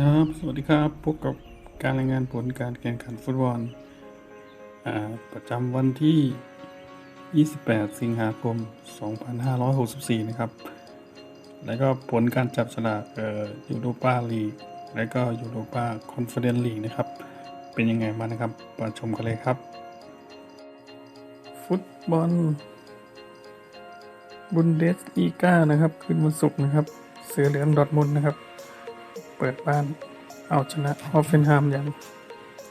ครับ สวัสดีครับพบกับการรายงานผลการแข่งขันฟุตบอลประจำวันที่ 28 สิงหาคม 2564 นะครับ แล้วก็ผลการจับฉลากยูโรปาลีกและก็ยูโรปาคอนเฟอเรนซ์ลีกนะครับ เป็นยังไงบ้างนะครับมาชมกันเลยครับ ฟุตบอลบุนเดสลีกานะครับคืนวันศุกร์นะครับ เสือเหลืองดอร์ทมุนนะครับ เปิดบ้าน เอาชนะฮอฟเฟนไฮมอย่าง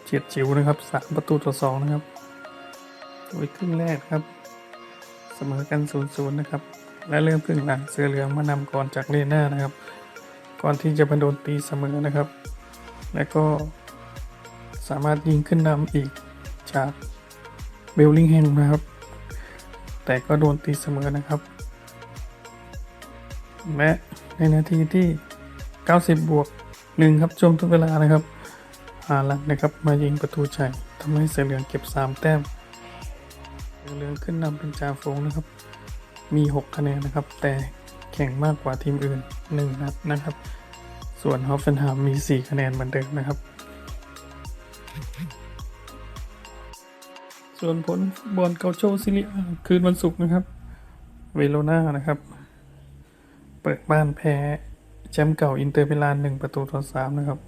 เฉียดฉิวนะครับสามประตูต่อสองนะครับโดยครึ่งแรกครับ เสมอกัน0ูนย์นะครับ และเริ่มครึ่งหลังเสือเหลืองมานำก่อนจากเลน่านะครับ ก่อนที่จะมาโดนตีเสมอนะครับ และก็สามารถยิงขึ้นนำอีกจากเบลลิงแฮมนะครับ แต่ก็โดนตีเสมอนะครับ และในนาทีที่ 90 บวกหนึ่งครับช่วงทุกเวลานะครับฮาลันนะครับมายิงประตูชัยทำให้เสือเหลืองเก็บ 3 แต้มเสือเหลืองขึ้นนำเป็นจ่าฝูงนะครับ มี 6 คะแนนนะครับ แต่แข่งมากกว่าทีมอื่น 1 นัดนะครับ ส่วนฮอฟเฟนไฮม์มี 4 คะแนนเหมือนเดิมนะครับ ส่วนผลฟุตบอลเกาโชซิเลียคืนวันศุกร์นะครับ เวโรนานะครับ เปิดบ้านแพ้ แชมป์เก่าอินเตอร์มิลานหนึ่งประตูต่อสามนะครับ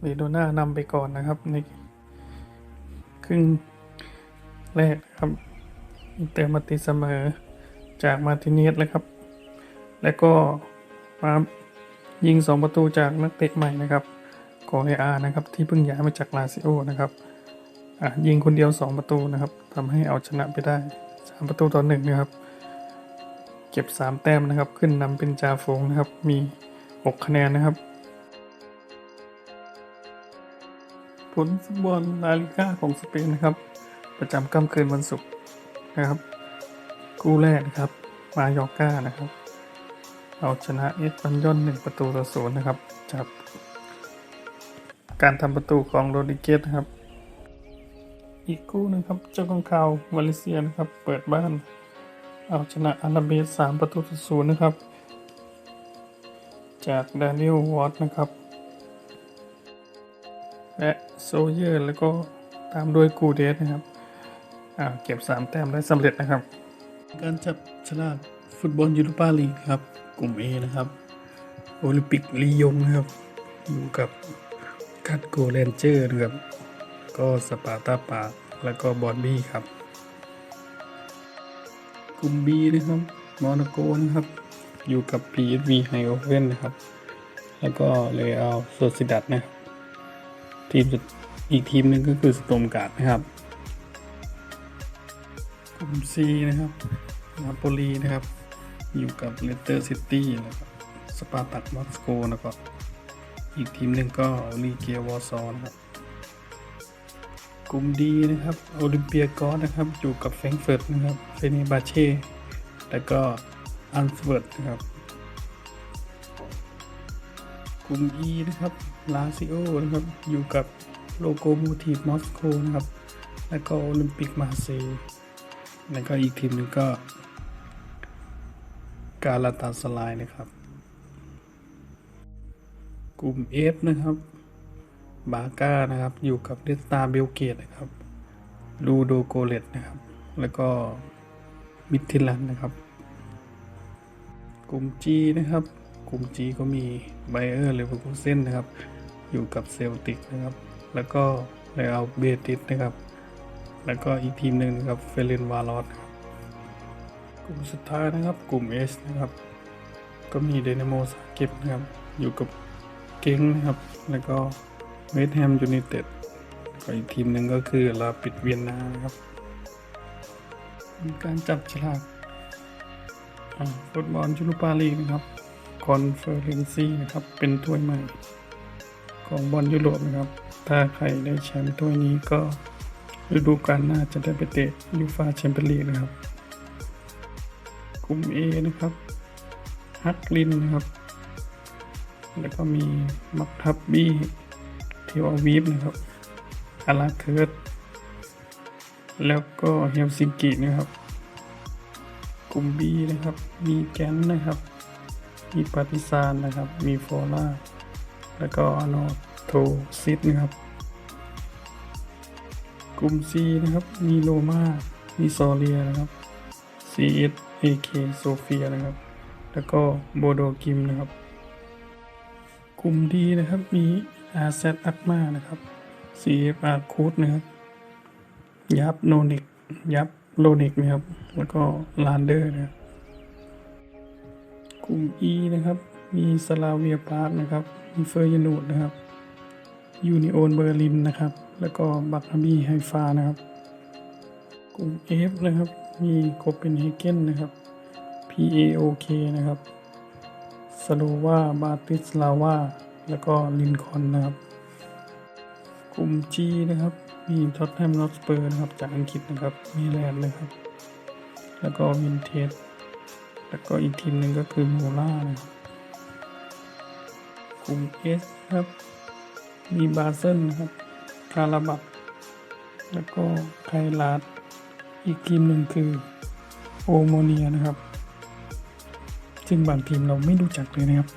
เวโรนานำไปก่อนนะครับในครึ่งแรกครับอินเตอร์มาตีเสมอจากมาติเนสเลยครับ แล้วก็มายิงสองประตูจากนักเตะใหม่นะครับกอเออานะครับที่เพิ่งย้ายมาจากลาซิโอนะครับยิงคนเดียว 2 ประตูนะครับทำให้เอาชนะไปได้ 3 ประตูต่อหนึ่งนะครับ ก็บ 3 แต้มนะครับ ขึ้นนำเป็นจ่าฝูงนะครับ มี 6 คะแนนนะครับ ผลฟุตบอลลาลิก้าของสเปนนะครับ ประจำค่ำคืนวันศุกร์นะครับคู่แรกนะครับ มายอก้านะครับ เอาชนะเอสปันยอนหนึ่งประตูต่อศูนย์นะครับจากการทำประตูของโรดิเกสนะครับ อีกคู่หนึงครับ เจ้าของข่าววาเลเซียนะครับ เปิดบ้าน เอาชนะอาราเบสสามประตูต่อศูนย์นะครับ จากดานิลวอตนะครับ และโซเยอร์ แล้วก็ตามด้วยกูเดสนะครับอ่าเก็บ 3 แต้มได้สำเร็จนะครับ การจับฉลากฟุตบอลยูโรปาลีกครับ กลุ่ม A นะครับ โอลิมปิกลียงนะครับ อยู่กับคัดโกแรนเจอร์นะครับ ก็สปาร์ตาปาแล้วก็บอลบี้ครับ กลุ่ม B นะครับมอนาโกนะครับ อยู่กับ PSV ไฮโอเวนนะครับ แล้วก็เลยเอาโซซิดัตนะทีมอีกทีมหนึ่งก็คือสโตมการ์ดนะครับ กลุ่ม C นะครับนาโปลีนะครับ อยู่กับเลสเตอร์ซิตี้แล้วก็สปาร์ตักมอสโก แล้วก็อีกทีมหนึ่งก็ลีเกียวอร์ซอนะครับ กลุ่มดีนะครับ โอลิมเปียกอสนะครับ อยู่กับแฟรงเฟิร์ตนะครับเฟเนบาเช่ แล้วก็อันสเวิร์ตนะครับกลุ่ม E นะครับ ลาซิโอ นะครับ อยู่กับโลโกโมทีฟมอสโกนะครับ แล้วก็โอลิมปิกมาเซย์แล้วก็อีกทีมหนึงก็ กาลาตาสลายนะครับ กลุ่ม F นะครับ บาก้านะครับ อยู่กับเดสตาเบลเกตนะครับลูโดโกเลตนะครับ แล้วก็มิทิลันนะครับ กลุ่ม G นะครับ กลุ่ม G ก็มีไบเออร์เลเวอร์คูเซนนะครับ อยู่กับเซลติกนะครับ แล้วก็เรอัลเบติสนะครับ แล้วก็อีกทีมหนึ่งนะครับเฟเรนวาลอสกลุ่มสุดท้ายนะครับ กลุ่ม S นะครับ ก็มีเดนโมสาเก็บนะครับ อยู่กับเก้งนะครับ แล้วก็ เวสต์แฮมยูไนเต็ดก็อีกทีมหนึ่งก็คือลาปิดเวียนนาครับมีการจับฉลากอ่าฟุตบอลยูโรปาลีนะครับคอนเฟอเรนซีนะครับ เป็นถ้วยใหม่ ของบอลยุโรปนะครับ ถ้าใครได้แชมป์ถ้วยนี้ก็ฤดูกาลหน้าจะได้ไปเตะยูฟาแชมเปี้ยนลีกนะครับกลุ่ม A นะครับฮักลินนะครับ แล้วก็มีมักทับบี้ เทวาวีฟนะครับอาราเคิร์ตแล้วก็เฮลซิงกินะครับกลุ่ม B นะครับ มีแกนนะครับ มีปาติซานนะครับ มีโฟล่า แล้วก็อโนโทซิสนะครับ กลุ่ม C นะครับ มีโลมามีซอเรียนะครับ CS AK โซเฟียนะครับ แล้วก็โบโดกิมนะครับ กลุ่ม D นะครับ มี RZ อัตมานะครับ CFR คูดนะครับ ยับโนนิกยับโลนิกนะครับ แล้วก็ลานเดอร์นะครับกลุ่ม E นะครับ มีสลาเวียพาร์คนะครับ มีเฟอร์ยนูดนะครับ ยูนิโอนเบอร์ลินนะครับ แล้วก็บัตนาบีไฮฟานะครับ กลุ่ม F นะครับ มีโคเปนเฮเกนนะครับ PAOK นะครับสโลวาบาติสลาวา แล้วก็ลินคอนนะครับ กลุ่ม G นะครับ มีท็อตแฮมนอตสเปอร์นะครับ จากอังกฤษนะครับ มีแลนด์นะครับ แล้วก็วินเทจแล้วก็อีกทีมหนึ่งก็คือโมล่านะครับกลุ่ม S ครับ มีบาเซนนะครับคาราบัตแล้วก็ไคลาดอีกทีมหนึ่งคือโอโมเนียนะครับ ซึ่งบางทีมเราไม่รู้จักเลยนะครับ